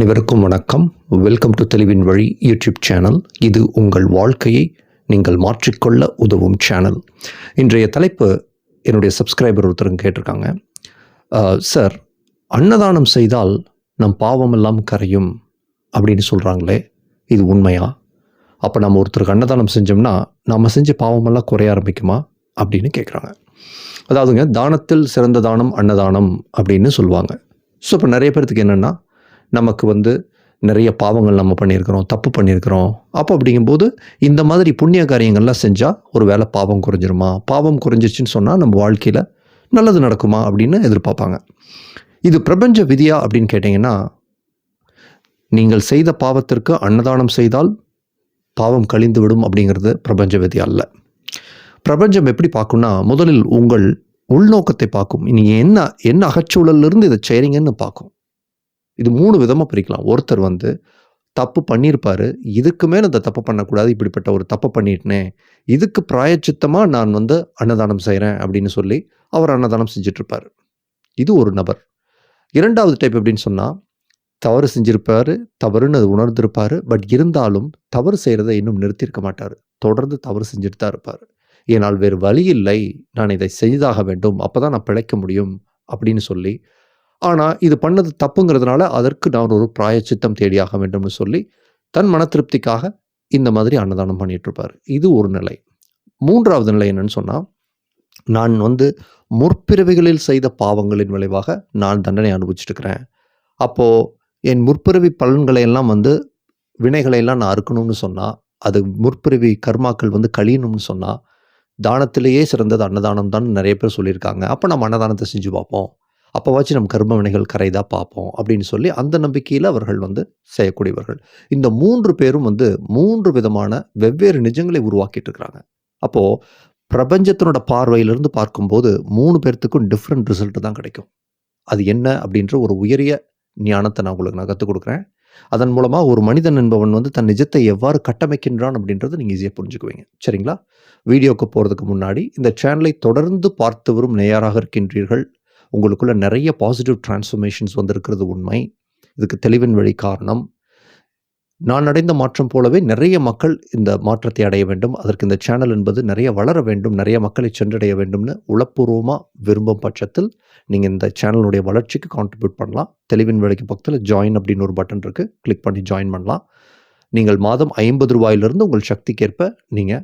அனைவருக்கும் வணக்கம். Welcome to தெளிவின் வழி யூடியூப் சேனல் இது உங்கள் வாழ்க்கையை நீங்கள் மாற்றிக்கொள்ள உதவும் சேனல் இன்றைய தலைப்பு என்னுடைய சப்ஸ்கிரைபர் ஒருத்தருங்க கேட்டிருக்காங்க. சார் அன்னதானம் செய்தால் நம் பாவமெல்லாம் கரையும் அப்படின்னு சொல்கிறாங்களே இது உண்மையா? அப்போ நம்ம ஒருத்தருக்கு அன்னதானம் செஞ்சோம்னா நம்ம செஞ்ச பாவமெல்லாம் குறைய ஆரம்பிக்குமா? அப்படின்னு கேட்குறாங்க அதாவதுங்க தானத்தில் சிறந்த தானம் அன்னதானம் அப்படின்னு சொல்லுவாங்க. ஸோ இப்போ நிறைய பேர்த்துக்கு என்னென்னா நமக்கு வந்து நிறைய பாவங்கள் நம்ம பண்ணியிருக்கிறோம் தப்பு பண்ணியிருக்கிறோம். அப்போ அப்படிங்கும்போது இந்த மாதிரி புண்ணிய காரியங்கள்லாம் செஞ்சால் ஒரு வேளை பாவம் குறைஞ்சிருமா? பாவம் குறைஞ்சிச்சின்னு சொன்னால் நம்ம வாழ்க்கையில் நல்லது நடக்குமா? அப்படின்னு எதிர்பார்ப்பாங்க. இது பிரபஞ்ச விதியா அப்படின்னு கேட்டிங்கன்னா நீங்கள் செய்த பாவத்திற்கு அன்னதானம் செய்தால் பாவம் கழிந்து விடும் அப்படிங்கிறது பிரபஞ்ச விதி அல்ல. பிரபஞ்சம் எப்படி பார்க்கும்னா முதலில் உங்கள் உள்நோக்கத்தை பார்க்கும். நீங்கள் என்ன என்ன அகச்சூழல்லிருந்து இதை செய்கிறீங்கன்னு பார்க்கும். இது மூணு விதமாக பிரிக்கலாம். ஒருத்தர் வந்து தப்பு பண்ணியிருப்பாரு. இதுக்கு மேலே இந்த தப்பு பண்ணக்கூடாது இப்படிப்பட்ட ஒரு தப்பு பண்ணிட்டேனே. இதுக்கு பிராயச்சித்தமாக நான் வந்து அன்னதானம் செய்கிறேன் அப்படின்னு சொல்லி அவர் அன்னதானம் செஞ்சிட்ருப்பார். இது ஒரு நபர். இரண்டாவது டைப் எப்படின்னு சொன்னால் தவறு செஞ்சிருப்பார் தவறுன்னு அது உணர்ந்திருப்பார் பட் இருந்தாலும் தவறு செய்கிறத இன்னும் நிறுத்தியிருக்க மாட்டார். தொடர்ந்து தவறு செஞ்சுட்டு தான் இருப்பார். ஏனால் வேறு வழி இல்லை. நான் இதை செய்தாக வேண்டும். அப்போ தான் நான் பிழைக்க முடியும் அப்படின்னு சொல்லி ஆனால் இது பண்ணது தப்புங்கிறதுனால அதற்கு நான் ஒரு பிராயச்சித்தம் தேடியாக வேண்டும்னு சொல்லி தன் மன திருப்திக்காக இந்த மாதிரி அன்னதானம் பண்ணிகிட்ருப்பார் இது ஒரு நிலை. மூன்றாவது நிலை என்னன்னு சொன்னால் நான் வந்து முற்பிறவிகளில் செய்த பாவங்களின் விளைவாக நான் தண்டனை அனுபவிச்சுட்டு இருக்கிறேன். அப்போது என் முற்பிறவி பலன்களை எல்லாம் வந்து வினைகளை எல்லாம் நான் அறுக்கணும்னு சொன்னால் அது முற்பிறவி கர்மாக்கள் வந்து கழியணும்னு சொன்னால் தானத்திலேயே சிறந்தது அன்னதானம் தான் நிறைய பேர் சொல்லியிருக்காங்க. அப்போ நம்ம அன்னதானத்தை செஞ்சு பார்ப்போம். அப்போவாச்சும் நம்ம கர்ம வினைகள் கரைதா பார்ப்போம் அப்படின்னு சொல்லி அந்த நம்பிக்கையில் அவர்கள் வந்து செய்யக்கூடியவர்கள். இந்த மூன்று பேரும் வந்து மூன்று விதமான வெவ்வேறு நிஜங்களை உருவாக்கிட்டு இருக்கிறாங்க. அப்போது பிரபஞ்சத்தினோட பார்வையிலிருந்து பார்க்கும்போது மூணு பேர்த்துக்கும் டிஃப்ரெண்ட் ரிசல்ட் தான் கிடைக்கும். அது என்ன அப்படின்ற ஒரு உயரிய ஞானத்தை நான் உங்களுக்கு நான் கற்றுக் கொடுக்குறேன். அதன் மூலமாக ஒரு மனிதன் என்பவன் வந்து தன் நிஜத்தை எவ்வாறு கட்டமைக்கின்றான் அப்படின்றத நீங்கள் ஈஸியாக புரிஞ்சுக்குவீங்க. சரிங்களா? வீடியோவுக்கு போகிறதுக்கு முன்னாடி இந்த சேனலை தொடர்ந்து பார்த்து வரும் நேயராக இருக்கின்றீர்கள் உங்களுக்குள்ளே நிறைய பாசிட்டிவ் டிரான்ஸ்ஃபர்மேஷன்ஸ் வந்திருக்கிறது உண்மை. இதுக்கு தெளிவின் வழி காரணம். நான் அடைந்த மாற்றம் போலவே நிறைய மக்கள் இந்த மாற்றத்தை அடைய வேண்டும். அதற்கு இந்த சேனல் என்பது நிறைய வளர வேண்டும். நிறைய மக்களை சென்றடைய வேண்டும்னு உளப்பூர்வமாக விரும்பும் பட்சத்தில் நீங்கள் இந்த சேனலுடைய வளர்ச்சிக்கு கான்ட்ரிபியூட் பண்ணலாம். தெளிவின் வேலைக்கு பக்கத்தில் ஜாயின் அப்படின்னு ஒரு பட்டன் இருக்குது கிளிக் பண்ணி ஜாயின் பண்ணலாம். நீங்கள் மாதம் ஐம்பது ரூபாயிலிருந்து உங்கள் சக்திக்கேற்ப நீங்கள்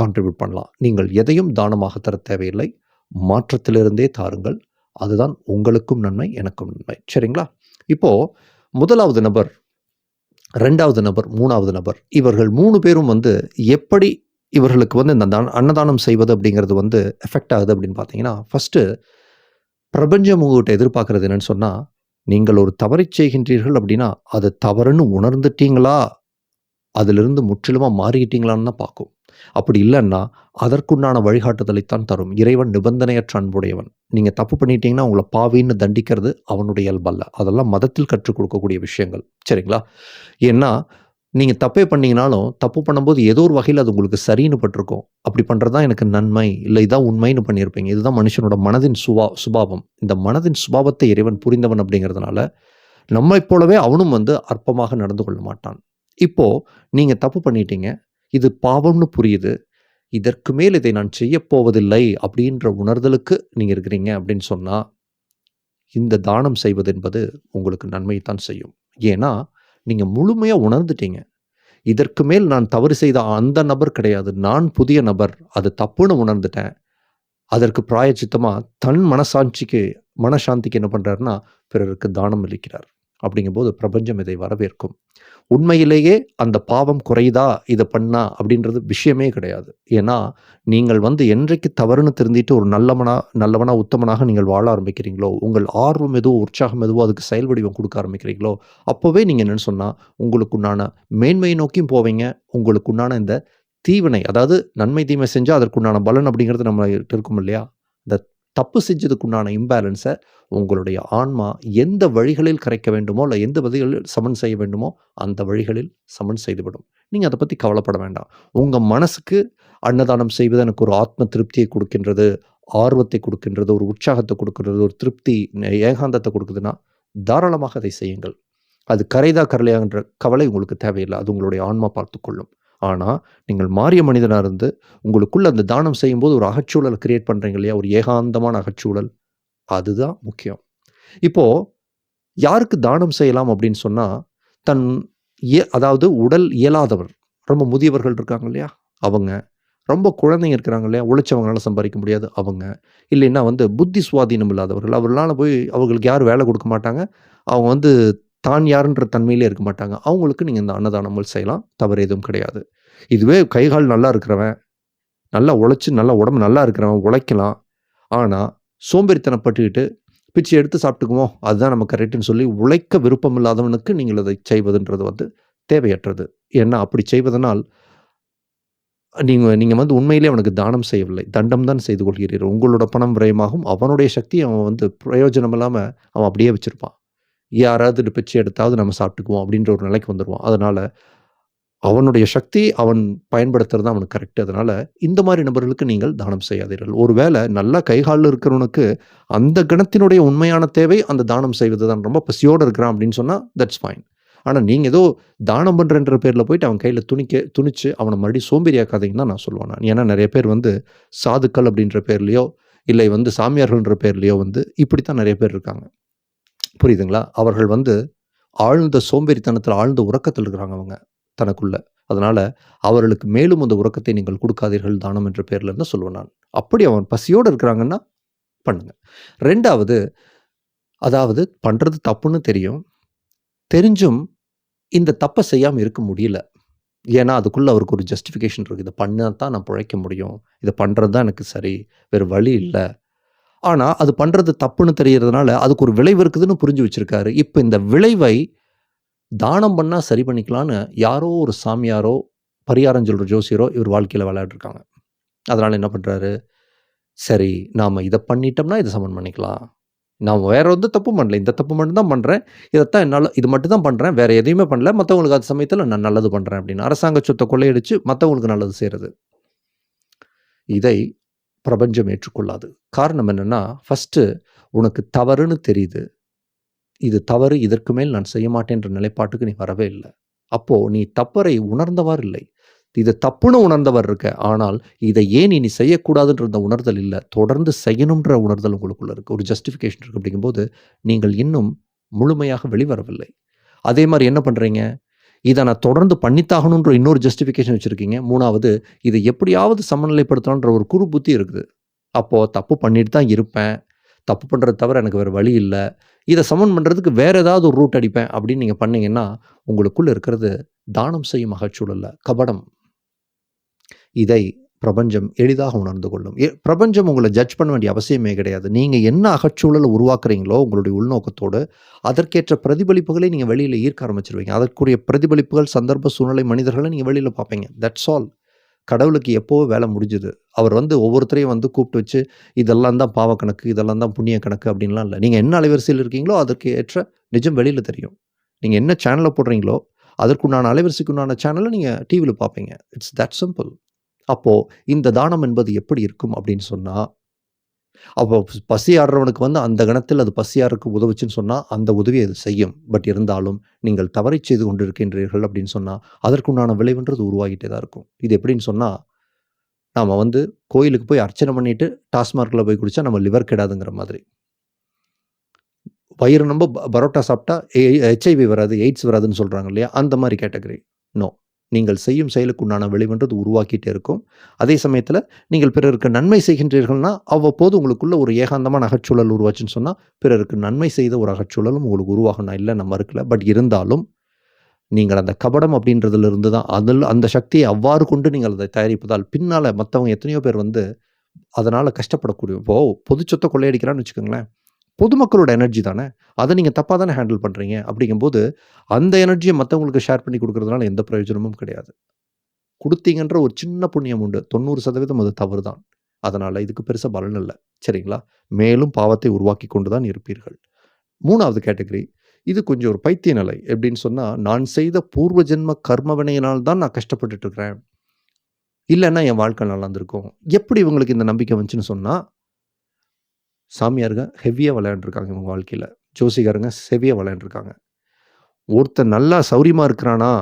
கான்ட்ரிபியூட் பண்ணலாம். நீங்கள் எதையும் தானமாக தர தேவையில்லை. மாற்றத்திலிருந்தே தாருங்கள். அதுதான் உங்களுக்கும் நன்மை எனக்கும் நன்மை. சரிங்களா? இப்போது முதலாவது நபர் ரெண்டாவது நபர் மூணாவது நபர் இவர்கள் மூணு பேரும் வந்து எப்படி இவர்களுக்கு வந்து இந்த தான- அன்னதானம் செய்வது அப்படிங்கிறது வந்து எஃபெக்ட் ஆகுது அப்படின்னு பார்த்தீங்கன்னா ஃபஸ்ட்டு பிரபஞ்சம் உங்கள்கிட்ட எதிர்பார்க்கறது என்னன்னு சொன்னால் நீங்கள் ஒரு தவறை செய்கின்றீர்கள் அப்படின்னா அது தவறுன்னு உணர்ந்துட்டீங்களா? அதிலிருந்து முற்றிலுமாக மாறிக்கிட்டீங்களான்னு தான் பார்க்கும். அப்படி இல்லைன்னா அதற்குண்டான வழிகாட்டுதலைத்தான் தரும். இறைவன் நிபந்தனையற்ற அன்புடையவன். நீங்கள் தப்பு பண்ணிட்டீங்கன்னா உங்களை பாவின்னு தண்டிக்கிறது அவனுடைய இயல்பல்ல. அதெல்லாம் மதத்தில் கற்றுக் கொடுக்கக்கூடிய விஷயங்கள். சரிங்களா? ஏன்னா நீங்கள் தப்பே பண்ணீங்கனாலும் தப்பு பண்ணும்போது ஏதோ ஒரு வகையில் அது உங்களுக்கு சரின்னு பட்டிருக்கும். அப்படி பண்ணுறது தான் எனக்கு நன்மை. இல்லை இதான் உண்மைன்னு பண்ணியிருப்பீங்க. இதுதான் மனுஷனோட மனதின் சுபா சுபாவம். இந்த மனதின் சுபாவத்தை இறைவன் புரிந்தவன் அப்படிங்கிறதுனால நம்மைப் போலவே அவனும் வந்து அற்பமாக நடந்து கொள்ள மாட்டான். இப்போது நீங்கள் தப்பு பண்ணிட்டீங்க. இது பாவம்னு புரியுது. இதற்கு மேல் இதை நான் செய்யப் போவதில்லை அப்படின்ற உணர்தலுக்கு நீங்கள் இருக்கிறீங்க அப்படின்னு சொன்னால் இந்த தானம் செய்வது என்பது உங்களுக்கு நன்மையைத்தான் செய்யும். ஏன்னா நீங்கள் முழுமையாக உணர்ந்துட்டீங்க. இதற்கு மேல் நான் தவறு செய்த அந்த நபர் கிடையாது. நான் புதிய நபர். அது தப்புன்னு உணர்ந்துட்டேன். அதற்கு பிராயச்சித்தமாக தன் மனசாட்சிக்கு மனசாந்திக்கு என்ன பண்ணுறாருன்னா பிறருக்கு தானம் அளிக்கிறார். அப்படிங்கும்போது பிரபஞ்சம் இதை வரவேற்கும். உண்மையிலேயே அந்த பாவம் குறையுதா? இதை பண்ணா அப்படின்றது விஷயமே கிடையாது. ஏன்னா நீங்கள் வந்து என்றைக்கு தவறுன்னு திருந்திட்டு ஒரு நல்லவனா நல்லவனா உத்தமனாக நீங்கள் வாழ ஆரம்பிக்கிறீங்களோ உங்கள் ஆர்வம் எதுவோ உற்சாகம் எதுவோ அதுக்கு செயல் வடிவம் கொடுக்க ஆரம்பிக்கிறீங்களோ அப்போவே நீங்கள் என்னென்னு சொன்னால் உங்களுக்குண்டான மேன்மையை நோக்கியும் போவீங்க. உங்களுக்குண்டான இந்த தீவினை அதாவது நன்மை தீமை செஞ்சால் அதற்குண்டான பலன் அப்படிங்கிறது நம்ம இருக்கும் இல்லையா? தப்பு செஞ்சதுக்குண்டான இம்பேலன்ஸை உங்களுடைய ஆன்மா எந்த வழிகளில் கரைக்க வேண்டுமோ இல்லை எந்த வழிகளில் சமன் செய்ய வேண்டுமோ அந்த வழிகளில் சமன் செய்துவிடும். நீங்கள் அதை பற்றி கவலைப்பட வேண்டாம். உங்கள் மனசுக்கு அன்னதானம் செய்வது எனக்கு ஒரு ஆத்ம திருப்தியை கொடுக்கின்றது ஆர்வத்தை கொடுக்கின்றது ஒரு உற்சாகத்தை கொடுக்கின்றது ஒரு திருப்தி ஏகாந்தத்தை கொடுக்குதுன்னா தாராளமாக அதை செய்யுங்கள். அது கரைதா கரலையான்ற கவலை உங்களுக்கு தேவையில்லை. அது உங்களுடைய ஆன்மா பார்த்துக்கொள்ளும். ஆனால் நீங்கள் மாறிய மனிதனாக இருந்து உங்களுக்குள்ள அந்த தானம் செய்யும்போது ஒரு அகச்சூழலை கிரியேட் பண்ணுறீங்க இல்லையா? ஒரு ஏகாந்தமான அகச்சூழல். அதுதான் முக்கியம். இப்போது யாருக்கு தானம் செய்யலாம் அப்படின்னு சொன்னால் தன் இய அதாவது உடல் இயலாதவர். ரொம்ப முதியவர்கள் இருக்காங்க இல்லையா? அவங்க. ரொம்ப குழந்தைங்க இருக்கிறாங்க இல்லையா? உழைச்சவங்களால சம்பாதிக்க முடியாது அவங்க. இல்லைன்னா வந்து புத்தி சுவாதீனம் இல்லாதவர்கள். அவர்களால் போய் அவர்களுக்கு யாரும் வேலை கொடுக்க மாட்டாங்க. அவங்க வந்து தான் யாருன்ற தன்மையிலே இருக்க மாட்டாங்க. அவங்களுக்கு நீங்கள் இந்த அன்னதானங்கள் செய்யலாம். தவறு எதுவும் கிடையாது. இதுவே கைகால் நல்லா இருக்கிறவன் நல்லா உழைச்சி நல்லா உடம்பு நல்லா இருக்கிறவன் உழைக்கலாம். ஆனால் சோம்பேறித்தனப்பட்டுக்கிட்டு பிச்சை எடுத்து சாப்பிட்டுக்குவோம். அதுதான் நம்ம கரெக்டுன்னு சொல்லி உழைக்க விருப்பம் இல்லாதவனுக்கு நீங்கள் அதை செய்வதுன்றது வந்து தேவையற்றது. ஏன்னா அப்படி செய்வதனால் நீங்கள் நீங்கள் வந்து உண்மையிலே அவனுக்கு தானம் செய்யவில்லை. தண்டம் தான் செய்து கொள்கிறீர்கள். உங்களோட பணம் விரயமாகும். அவனுடைய சக்தி அவன் வந்து பிரயோஜனம் இல்லாமல் அவன் அப்படியே வச்சுருப்பான். யாராவது பிச்சை எடுத்தாவது நம்ம சாப்பிட்டுக்குவோம் அப்படின்ற ஒரு நிலைக்கு வந்துடுவோம் அதனால் அவனுடைய சக்தி அவன் பயன்படுத்துறது தான் அவனுக்கு கரெக்ட் அதனால் இந்த மாதிரி நபர்களுக்கு நீங்கள் தானம் செய்யாதீர்கள். ஒருவேளை நல்லா கைகாலில் இருக்கிறவனுக்கு அந்த கணத்தினுடைய உண்மையான தேவை அந்த தானம் செய்வது தான் ரொம்ப பசியோடு இருக்கிறான் அப்படின்னு சொன்னால் தட்ஸ் ஃபைன் ஆனால் நீங்கள் ஏதோ தானம் பண்ணுறன்ற பேரில் போயிட்டு அவன் கையில் துணிக்க துணிச்சு அவனை மறுபடியும் சோம்பேறியாக்காதீங்கன்னு தான் நான் சொல்லுவேன் நான். ஏன்னா நிறைய பேர் வந்து சாதுக்கள் அப்படின்ற பேர்லையோ இல்லை வந்து சாமியார்கள்ன்ற பேர்லையோ வந்து இப்படி தான் நிறைய பேர் இருக்காங்க. புரியுதுங்களா? அவர்கள் வந்து ஆழ்ந்த சோம்பேறித்தனத்தில் ஆழ்ந்த உறக்கத்தில் இருக்கிறாங்க அவங்க தனக்குள்ள. அதனால் அவர்களுக்கு மேலும் அந்த உறக்கத்தை நீங்கள் கொடுக்காதீர்கள் தானம் என்ற பேரில் இருந்து சொல்லுவேன் நான். அப்படி அவன் பசியோடு இருக்கிறாங்கன்னா பண்ணுங்க. ரெண்டாவது அதாவது பண்ணுறது தப்புன்னு தெரியும். தெரிஞ்சும் இந்த தப்பை செய்யாமல் இருக்க முடியல. ஏன்னா அதுக்குள்ளே அவருக்கு ஒரு ஜஸ்டிஃபிகேஷன் இருக்குது இதை பண்ணால் தான் நான் பிழைக்க முடியும். இதை பண்ணுறது தான் எனக்கு சரி. வேறு வழி இல்லை. ஆனால் அது பண்ணுறது தப்புன்னு தெரியறதுனால அதுக்கு ஒரு விளைவு இருக்குதுன்னு புரிஞ்சு வச்சுருக்காரு. இப்போ இந்த விளைவை தானம் பண்ணால் சரி பண்ணிக்கலான்னு யாரோ ஒரு சாமியாரோ பரிகாரம் சொல்கிற ஜோசியரோ இவர் வாழ்க்கையில் விளையாடுருக்காங்க. அதனால் என்ன பண்ணுறாரு சரி நாம் இதை பண்ணிட்டோம்னா இதை சமன் பண்ணிக்கலாம். நான் வேற வந்து தப்பு பண்ணல. இந்த தப்பு மட்டும்தான் பண்ணுறேன் இதைத்தான் என்னால் இது மட்டும் தான் பண்ணுறேன் வேற எதையுமே பண்ணல. மற்றவங்களுக்கு அந்த சமயத்தில் நான் நல்லது பண்ணுறேன் அப்படின்னு. அரசாங்க சொத்தை கொள்ளையடிச்சு மற்றவங்களுக்கு நல்லது செய்கிறது இதை பிரபஞ்சம் ஏற்றுக்கொள்ளாது. காரணம் என்னென்னா ஃபஸ்ட்டு உனக்கு தவறுன்னு தெரியுது. இது தவறு இதற்கு மேல் நான் செய்ய மாட்டேன்ற நிலைப்பாட்டுக்கு நீ வரவே இல்லை. அப்போது நீ தப்பறை உணர்ந்தவாறு இல்லை. இது தப்புன்னு உணர்ந்தவர் இருக்க ஆனால் இதை ஏன் இனி செய்யக்கூடாதுன்ற உணர்தல் இல்லை. தொடர்ந்து செய்யணுன்ற உணர்தல் உங்களுக்குள்ள இருக்குது ஒரு ஜஸ்டிஃபிகேஷன் இருக்குது அப்படிங்கும்போது நீங்கள் இன்னும் முழுமையாக வெளிவரவில்லை. அதே மாதிரி என்ன பண்ணுறீங்க இதை நான் தொடர்ந்து பண்ணித்தாகணுன்ற இன்னொரு ஜஸ்டிஃபிகேஷன் வச்சுருக்கீங்க. மூணாவது இதை எப்படியாவது சமநிலைப்படுத்தலான்ற ஒரு குறு புத்தி இருக்குது. அப்போது தப்பு பண்ணிட்டு தான் இருப்பேன். தப்பு பண்ணுறது தவிர எனக்கு வேறு வழி இல்லை. இதை சமன் பண்ணுறதுக்கு வேறு ஏதாவது ஒரு ரூட் அடிப்பேன் அப்படின்னு நீங்கள் பண்ணிங்கன்னா உங்களுக்குள்ளே இருக்கிறது தானம் செய்யும் அகச்சூழல்ல கபடம். இதை பிரபஞ்சம் எளிதாக உணர்ந்து கொள்ளும். பிரபஞ்சம் உங்களை ஜட்ஜ் பண்ண வேண்டிய அவசியமே கிடையாது. நீங்கள் என்ன அகச்சூழலை உருவாக்குறீங்களோ உங்களுடைய உள்நோக்கத்தோடு அதற்கேற்ற பிரதிபலிப்புகளை நீங்கள் வெளியில் ஈர்க்க ஆரம்பிச்சிருவீங்க. அதற்குரிய பிரதிபலிப்புகள் சந்தர்ப்ப சூழ்நிலை மனிதர்களை நீங்கள் வெளியில் பார்ப்பீங்க. தட்ஸ் ஆல் கடவுளுக்கு எப்போவோ வேலை முடிஞ்சுது. அவர் வந்து ஒவ்வொருத்தரையும் வந்து கூப்பிட்டு வச்சு இதெல்லாம் தான் பாவ கணக்கு இதெல்லாம் தான் புண்ணிய கணக்கு அப்படின்லாம் இல்லை. நீங்கள் என்ன அலைவரிசையில் இருக்கீங்களோ அதற்கு ஏற்ற நிஜம் வெளியில் தெரியும். நீங்கள் என்ன சேனலை போடுறீங்களோ அதற்குண்டான அலைவரிசைக்குண்டான சேனலை நீங்கள் டிவியில் பார்ப்பீங்க. இட்ஸ் தட் சிம்பிள் அப்போது இந்த தானம் என்பது எப்படி இருக்கும் அப்படின்னு சொன்னால் அப்போ பசி ஆடுறவனுக்கு வந்து அந்த கணத்தில் அது பசியாருக்கு உதவுச்சுன்னு சொன்னால் அந்த உதவி அது செய்யும். பட் இருந்தாலும் நீங்கள் தவறை செய்து கொண்டிருக்கின்றீர்கள் அப்படின்னு சொன்னால் அதற்குண்டான விளைவுன்றது உருவாகிட்டே தான் இருக்கும். இது எப்படின்னு சொன்னால் நாம் வந்து கோயிலுக்கு போய் அர்ச்சனை பண்ணிட்டு டாஸ்மார்க்கில் போய் குடித்தா நம்ம லிவர் கெடாதுங்கிற மாதிரி. வயிறு நம்ம ப- பரோட்டா சாப்பிட்டா ஹெச்ஐவி வராது எய்ட்ஸ் வராதுன்னு சொல்கிறாங்க இல்லையா? அந்த மாதிரி கேட்டகரி. நோ. நீங்கள் செய்யும் செயலுக்கு உண்டான விளைவுன்றது உருவாக்கிட்டே இருக்கும். அதே சமயத்தில் நீங்கள் பிறருக்கு நன்மை செய்கின்றீர்கள்னா அவ்வப்போது உங்களுக்குள்ள ஒரு ஏகாந்தமான அகச்சூழல் உருவாச்சுன்னு சொன்னால் பிறருக்கு நன்மை செய்த ஒரு அகச்சூழலும் உங்களுக்கு உருவாகணும் இல்லை நம்ம இருக்கல. பட் இருந்தாலும் நீங்கள் அந்த கபடம் அப்படின்றதுல இருந்து தான் அதில் அந்த சக்தியை அவ்வாறு கொண்டு நீங்கள் அதை தயாரிப்பதால் பின்னால் மற்றவங்க எத்தனையோ பேர் வந்து அதனால் கஷ்டப்படக்கூடிய இப்போது பொது சொத்தை கொள்ளையடிக்கிறான்னு வச்சுக்கோங்களேன். பொதுமக்களோட எனர்ஜி தானே? அதை நீங்கள் தப்பாக தானே ஹேண்டில் பண்ணுறீங்க அப்படிங்கும்போது அந்த எனர்ஜியை மற்றவங்களுக்கு ஷேர் பண்ணி கொடுக்குறதுனால எந்த பிரயோஜனமும் கிடையாது. கொடுத்தீங்கன்ற ஒரு சின்ன புண்ணியம் உண்டு. தொண்ணூறு சதவீதம் அது தவறு தான் அதனால் இதுக்கு பெருசாக பலன் இல்லை. சரிங்களா? மேலும் பாவத்தை உருவாக்கி கொண்டு தான் இருப்பீர்கள். மூணாவது கேட்டகரி இது கொஞ்சம் ஒரு பைத்திய நிலை எப்படின்னு சொன்னால் நான் செய்த பூர்வ ஜென்ம கர்மவினையினால் தான் நான் கஷ்டப்பட்டுட்டு இருக்கிறேன். இல்லைன்னா என் வாழ்க்கை நல்லா இருந்திருக்கும். எப்படி இவங்களுக்கு இந்த நம்பிக்கை வந்துச்சுன்னு சொன்னால் சாமியாருங்க ஹெவியாக விளையாண்டுருக்காங்க இவங்க வாழ்க்கையில். ஜோசிகாரங்க ஹெவியாக விளையாண்டுருக்காங்க. ஒருத்தன் நல்லா சௌரியமாக இருக்கிறானா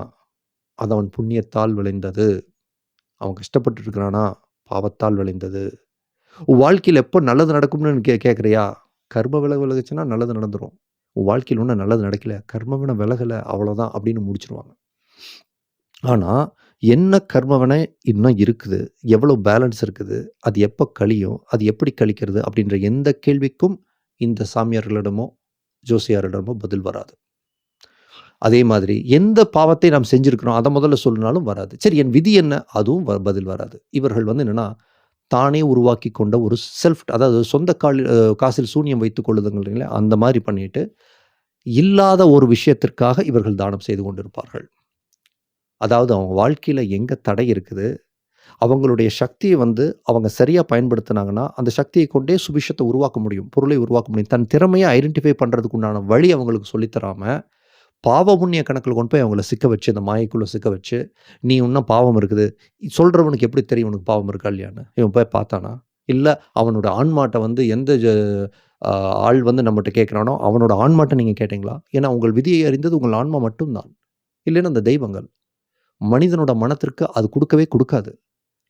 அது அவன் புண்ணியத்தால் விளைந்தது. அவன் கஷ்டப்பட்டு இருக்கிறானா பாவத்தால் விளைந்தது. உன் வாழ்க்கையில் எப்போ நல்லது நடக்கும்னு கே கேட்குறியா கர்ம விலகு விலகுச்சுன்னா நல்லது நடந்துடும் உன் வாழ்க்கையில் ஒன்றும் நல்லது நடக்கல. கர்மவின விலகலை. அவ்வளோதான் அப்படின்னு முடிச்சிருவாங்க. ஆனால் என்ன கர்மவனை இன்னும் இருக்குது? எவ்வளோ பேலன்ஸ் இருக்குது? அது எப்போ கழியும்? அது எப்படி கழிக்கிறது? அப்படின்ற எந்த கேள்விக்கும் இந்த சாமியார்களிடமோ ஜோசியாரிடமோ பதில் வராது. அதே மாதிரி எந்த பாவத்தை நாம் செஞ்சுருக்கிறோம் அதை முதல்ல சொல்லினாலும் வராது. சரி என் விதி என்ன? அதுவும் வ- பதில் வராது. இவர்கள் வந்து என்னென்னா தானே உருவாக்கி கொண்ட ஒரு செல்ஃப் அதாவது சொந்த கால் காசில் சூனியம் வைத்துக் கொள்ளுதுங்கிறீங்களே அந்த மாதிரி பண்ணிட்டு இல்லாத ஒரு விஷயத்திற்காக இவர்கள் தானம் செய்து கொண்டிருப்பார்கள். அதாவது அவங்க வாழ்க்கையில் எங்கே தடை இருக்குது அவங்களுடைய சக்தியை வந்து அவங்க சரியாக பயன்படுத்தினாங்கன்னா அந்த சக்தியை கொண்டே சுபிஷத்தை உருவாக்க முடியும் பொருளை உருவாக்க முடியும். தன் திறமையை ஐடென்டிஃபை பண்ணுறதுக்கு உண்டான வழி அவங்களுக்கு சொல்லித்தராமல் பாவ புண்ணிய கணக்கில் கொண்டு போய் அவங்கள சிக்க வச்சு அந்த மாயைக்குள்ளே சிக்க வச்சு நீ இன்னும் பாவம் இருக்குது சொல்கிறவனுக்கு எப்படி தெரியும் உனக்கு பாவம் இருக்கா இல்லையான்னு? இவன் போய் பார்த்தானா? இல்லை அவனோட ஆன்மாட்டை வந்து எந்த ஆள் வந்து நம்மகிட்ட கேட்குறானோ அவனோட ஆன்மாட்டை நீங்கள் கேட்டிங்களா? ஏன்னா உங்கள் விதியை அறிந்தது உங்கள் ஆன்மா மட்டும்தான். இல்லைன்னா அந்த தெய்வங்கள். மனிதனோட மனத்திற்கு அது கொடுக்கவே கொடுக்காது.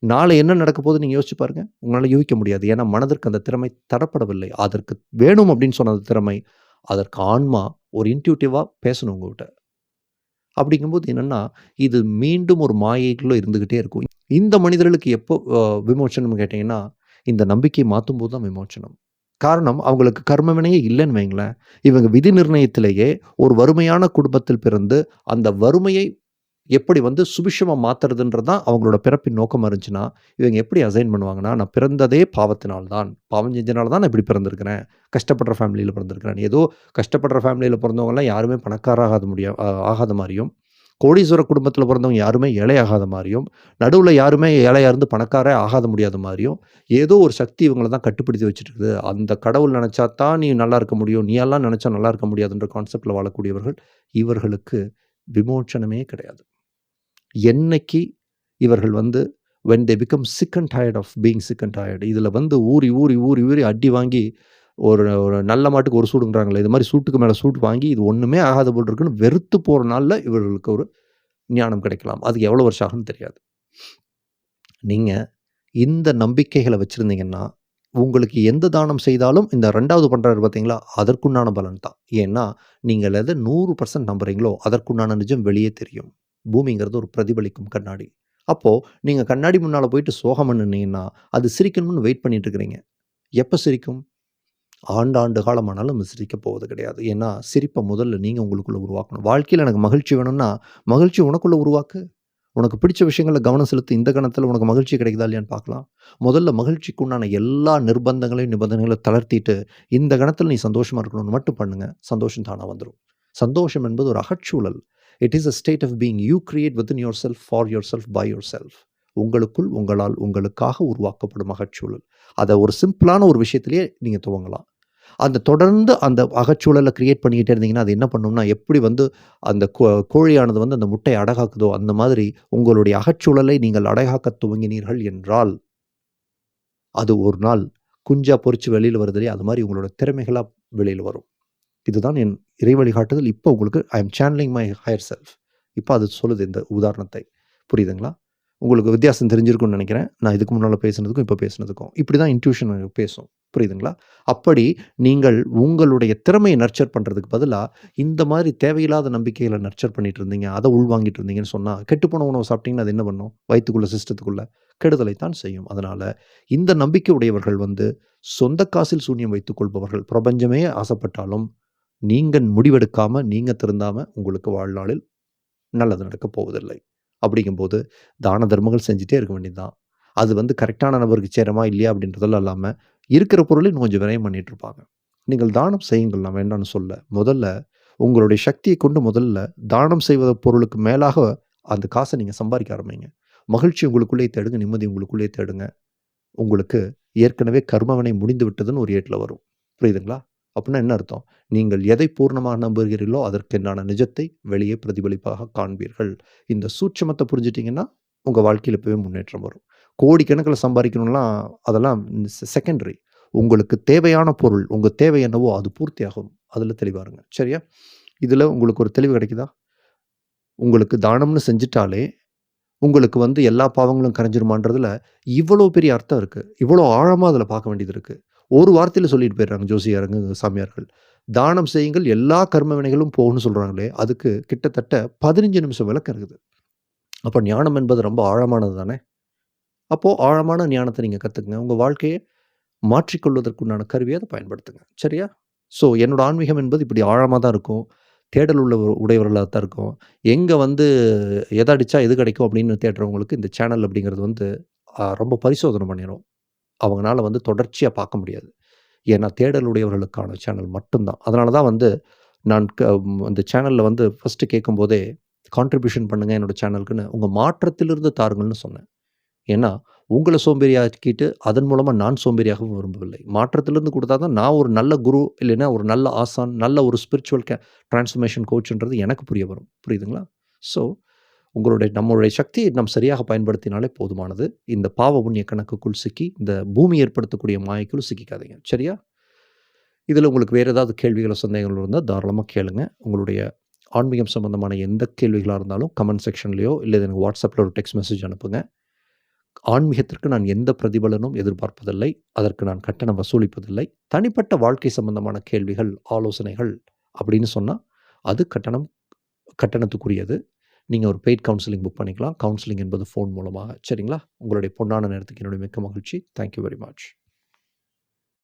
நாளை என்ன நடக்க போகுது நீங்கள் யோசிச்சு பாருங்க. உங்களால் யூகிக்க முடியாது. ஏன்னா மனதிற்கு அந்த திறமை தரப்படவில்லை. அதற்கு வேணும் அப்படின்னு சொன்ன அந்த திறமை அதற்கு ஆன்மா ஒரு இன்ட்யூட்டிவாக பேசணும் உங்ககிட்ட. அப்படிங்கும்போது என்னென்னா இது மீண்டும் ஒரு மாயைக்குள்ளே இருந்துக்கிட்டே இருக்கும். இந்த மனிதர்களுக்கு எப்போ விமோச்சனம் கேட்டிங்கன்னா இந்த நம்பிக்கையை மாற்றும் போது தான் விமோச்சனம். காரணம் அவங்களுக்கு கர்மவினையே இல்லைன்னு வைங்களேன். இவங்க விதி நிர்ணயத்திலேயே ஒரு வறுமையான குடும்பத்தில் பிறந்து அந்த வறுமையை எப்படி வந்து சுபிஷமாக மாற்றுறதுன்றது தான் அவங்களோட பிறப்பின் நோக்கமாக இருந்துச்சுன்னா இவங்க எப்படி அசைன் பண்ணுவாங்கன்னா நான் பிறந்ததே பாவத்தினால் தான் பாவம் செஞ்சனால தான் நான் இப்படி பிறந்திருக்கிறேன். கஷ்டப்படுற ஃபேமிலியில் பிறந்திருக்கிறேன். ஏதோ கஷ்டப்படுற ஃபேமிலியில் பிறந்தவங்கலாம் யாருமே பணக்காராகாத முடியா ஆகாத மாதிரியும் கோடீஸ்வர குடும்பத்தில் பிறந்தவங்க யாருமே ஏழையாகாத மாதிரியும் நடுவில் யாருமே ஏழையாக இருந்து பணக்காரே ஆகாத முடியாத மாதிரியும் ஏதோ ஒரு சக்தி இவங்களை தான் கட்டுப்படுத்தி வச்சுருக்குது அந்த கடவுள் நினச்சா தான் நீ நல்லா இருக்க முடியும். நீ எல்லாம் நினச்சா நல்லா இருக்க முடியாதுன்ற கான்செப்டில் வாழக்கூடியவர்கள் இவர்களுக்கு விமோச்சனமே கிடையாது. என்னைக்கு இவர்கள் வந்து when they become chicken tired of being chicken tired இதில் வந்து ஊறி ஊறி ஊறி ஊறி அடி வாங்கி ஒரு ஒரு நல்ல மாட்டுக்கு ஒரு சூடுங்கிறாங்களே இது மாதிரி சூட்டுக்கு மேலே சூட் வாங்கி இது ஒன்றுமே ஆகாத போல் இருக்குன்னு வெறுத்து போகிற நாளில் இவர்களுக்கு ஒரு ஞானம் கிடைக்கலாம். அதுக்கு எவ்வளோ வருஷம் ஆகும்னு தெரியாது. நீங்கள் இந்த நம்பிக்கைகளை வச்சுருந்தீங்கன்னா உங்களுக்கு எந்த தானம் செய்தாலும் இந்த ரெண்டாவது பண்ணுறாரு பார்த்தீங்களா அதற்குண்டான பலன் தான். ஏன்னா நீங்கள் எதை நூறு பர்சன்ட் நம்புகிறீங்களோ அதற்குண்டான நிஜம் வெளியே தெரியும். பூமிங்கிறது ஒரு பிரதிபலிக்கும் கண்ணாடி. அப்போது நீங்கள் கண்ணாடி முன்னால் போயிட்டு சோகம் பண்ணினீங்கன்னா அது சிரிக்கணும்னு வெயிட் பண்ணிட்டு இருக்கிறீங்க எப்போ சிரிக்கும்? ஆண்டாண்டு காலமானாலும் சிரிக்க போவது கிடையாது. ஏன்னா சிரிப்பை முதல்ல நீங்கள் உங்களுக்குள்ளே உருவாக்கணும். வாழ்க்கையில் எனக்கு மகிழ்ச்சி வேணும்னா மகிழ்ச்சி உனக்குள்ளே உருவாக்கு. உனக்கு பிடிச்ச விஷயங்களில் கவனம் செலுத்து. இந்த கணத்தில் உனக்கு மகிழ்ச்சி கிடைக்குதா இல்லையான்னு பார்க்கலாம். முதல்ல மகிழ்ச்சிக்கு உண்டான எல்லா நிர்பந்தங்களையும் நிபந்தனைகளையும் தளர்த்திட்டு இந்த கணத்தில் நீ சந்தோஷமாக இருக்கணும்னு மட்டும் பண்ணுங்கள் சந்தோஷம் தானாக வந்துடும் சந்தோஷம் என்பது ஒரு அகச்சூழல். It is a state of being you create within yourself for yourself by yourself உங்களுக்குள் உங்களால் உங்களுக்காக உருவாக்கப்படும் அகச்சூழல். அதை ஒரு சிம்பிளான ஒரு விஷயத்திலேயே நீங்கள் துவங்கலாம். அந்த தொடர்ந்து அந்த அகச்சூழலை கிரியேட் பண்ணிக்கிட்டே இருந்தீங்கன்னா அது என்ன பண்ணும்னா எப்படி வந்து அந்த கோ- கோழியானது வந்து அந்த முட்டையை அடகாக்குதோ அந்த மாதிரி உங்களுடைய அகச்சூழலை நீங்கள் அடகாக்க துவங்கினீர்கள் என்றால் அது ஒரு நாள் குஞ்சா பொறிச்சு வெளியில் வருதுலே அது மாதிரி உங்களோட திறமைகளாக வெளியில் வரும். இதுதான் என் இறை வழிகாட்டுதல் இப்போ உங்களுக்கு I am channeling my higher self இப்போ அது சொல்லுது இந்த உதாரணத்தை. புரியுதுங்களா? உங்களுக்கு வித்தியாசம் தெரிஞ்சிருக்கும்னு நினைக்கிறேன். நான் இதுக்கு முன்னால் பேசுனதுக்கும் இப்போ பேசுனதுக்கும். இப்படி தான் இன்ட்யூஷன் பேசும். புரியுதுங்களா? அப்படி நீங்கள் உங்களுடைய திறமையை நர்ச்சர் பண்ணுறதுக்கு பதிலாக இந்த மாதிரி தேவையில்லாத நம்பிக்கைகளை நர்ச்சர் பண்ணிட்டு இருந்தீங்க. அதை உள்வாங்கிட்டு இருந்தீங்கன்னு சொன்னால் கெட்டுப்போன உணவு சாப்பிட்டீங்கன்னா அது என்ன பண்ணும்? வயிற்றுக்குள்ள சிஸ்டத்துக்குள்ளே கெடுதலை தான் செய்யும். அதனால் இந்த நம்பிக்கை உடையவர்கள் வந்து சொந்த காசில் சூன்யம் வைத்துக் கொள்பவர்கள். பிரபஞ்சமே ஆசைப்பட்டாலும் நீங்கள் முடிவெடுக்காம நீங்கள் திருந்தாம உங்களுக்கு வாழ்நாளில் நல்லது நடக்க போவதில்லை. அப்படிங்கும்போது தான தர்மங்கள் செஞ்சுட்டே இருக்க வேண்டியதுதான். அது வந்து கரெக்டான நபருக்கு சேரமா இல்லையா அப்படின்றதெல்லாம் இல்லாமல் இருக்கிற பொருளையும் கொஞ்சம் விரயம் பண்ணிட்டு இருப்பாங்க. நீங்கள் தானம் செய்யுங்கள் நான் வேண்டாம்னு சொல்ல. முதல்ல உங்களுடைய சக்தியை கொண்டு முதல்ல தானம் செய்வத பொருளுக்கு மேலாக அந்த காசை நீங்கள் சம்பாதிக்க ஆரம்பிங்க. மகிழ்ச்சி உங்களுக்குள்ளே தேடுங்க நிம்மதி உங்களுக்குள்ளே தேடுங்க. உங்களுக்கு ஏற்கனவே கர்மவனை முடிந்து விட்டதுன்னு ஒரு ஏட்டில் வரும். புரியுதுங்களா? அப்படின்னா என்ன அர்த்தம்? நீங்கள் எதை பூர்ணமாக நம்புகிறீர்களோ அதற்கென்னான நிஜத்தை வெளியே பிரதிபலிப்பாக காண்பீர்கள். இந்த சூட்சமத்தை புரிஞ்சிட்டிங்கன்னா உங்கள் வாழ்க்கையில் இப்போவே முன்னேற்றம் வரும். கோடிக்கணக்கில் சம்பாதிக்கணும்லாம் அதெல்லாம் செகண்டரி உங்களுக்கு தேவையான பொருள் உங்கள் தேவை என்னவோ அது பூர்த்தியாகும். அதில் தெளிவாருங்க. சரியா? இதில் உங்களுக்கு ஒரு தெளிவு கிடைக்குதா? உங்களுக்கு தானம்னு செஞ்சுட்டாலே உங்களுக்கு வந்து எல்லா பாவங்களும் கரைஞ்சிருமான்றதுல இவ்வளோ பெரிய அர்த்தம் இருக்குது இவ்வளோ ஆழமாக அதில் பார்க்க வேண்டியது இருக்குது ஒரு வார்த்தையில் சொல்லிட்டு போயிடுறாங்க ஜோசியாருங்க சாமியார்கள். தானம் செய்யுங்கள் எல்லா கர்ம வினைகளும் போகணும்னு சொல்கிறாங்களே அதுக்கு கிட்டத்தட்ட பதினஞ்சு நிமிஷம் விளக்கம் இருக்குது. அப்போ ஞானம் என்பது ரொம்ப ஆழமானது தானே? அப்போது ஆழமான ஞானத்தை நீங்கள் கற்றுக்குங்க உங்கள் வாழ்க்கையை மாற்றிக்கொள்வதற்குண்டான கருவியை அதை பயன்படுத்துங்க. சரியா? ஸோ என்னோட ஆன்மீகம் என்பது இப்படி ஆழமாக தான் இருக்கும். தேடல் உள்ள உடையவர்களாக தான் இருக்கும். எங்கே வந்து எதை அடித்தா எது கிடைக்கும் அப்படின்னு தேடுறவங்களுக்கு இந்த சேனல் அப்படிங்கிறது வந்து ரொம்ப பரிசோதனை பண்ணிடும் அவங்களால வந்து தொடர்ச்சியாக பார்க்க முடியாது. ஏன்னா தேடலுடையவர்களுக்கான சேனல் மட்டும்தான். அதனால தான் வந்து நான் க அந்த சேனலில் வந்து ஃபஸ்ட்டு கேட்கும்போதே கான்ட்ரிபியூஷன் பண்ணுங்கள் என்னோட சேனலுக்குன்னு உங்கள் மாற்றத்திலிருந்து தாருங்கள்னு சொன்னேன். ஏன்னா உங்களை சோம்பேறியாக்கிட்டு அதன் மூலமாக நான் சோம்பேறியாகவும் விரும்பவில்லை. மாற்றத்திலிருந்து கொடுத்தா தான் நான் ஒரு நல்ல குரு இல்லைன்னா ஒரு நல்ல ஆசான் நல்ல ஒரு ஸ்பிரிச்சுவல் கே டிரான்ஸ்ஃபர்மேஷன் கோச்சுன்றது எனக்கு புரிய வரும். புரியுதுங்களா? ஸோ உங்களுடைய நம்மளுடைய சக்தியை நாம் சரியாக பயன்படுத்தினாலே போதுமானது. இந்த பாவ புண்ணிய கணக்குக்குள் சிக்கி இந்த பூமி ஏற்படுத்தக்கூடிய மாயக்குள் சிக்கிக்காதீங்க. சரியா? இதில் உங்களுக்கு வேறு ஏதாவது கேள்விகளோ சந்தேகங்கள் இருந்தால் தாராளமாக கேளுங்க. உங்களுடைய ஆன்மீகம் சம்பந்தமான எந்த கேள்விகளாக இருந்தாலும் கமெண்ட் செக்ஷன்லையோ இல்லை எனக்கு வாட்ஸ்அப்பில் ஒரு டெக்ஸ்ட் மெசேஜ் அனுப்புங்க. ஆன்மீகத்திற்கு நான் எந்த பிரதிபலனும் எதிர்பார்ப்பதில்லை. அதற்கு நான் கட்டணம் வசூலிப்பதில்லை. தனிப்பட்ட வாழ்க்கை சம்பந்தமான கேள்விகள் ஆலோசனைகள் அப்படின்னு சொன்னால் அது கட்டணம் கட்டணத்துக்குரியது. நீங்கள் ஒரு பெய்ட் கவுன்சிலிங் புக் பண்ணிக்கலாம். கவுன்சிலிங் என்பது ஃபோன் மூலமாக. சரிங்களா? உங்களுடைய பொன்னான நேரத்துக்கு என்னுடைய மிக்க மகிழ்ச்சி. Thank you very much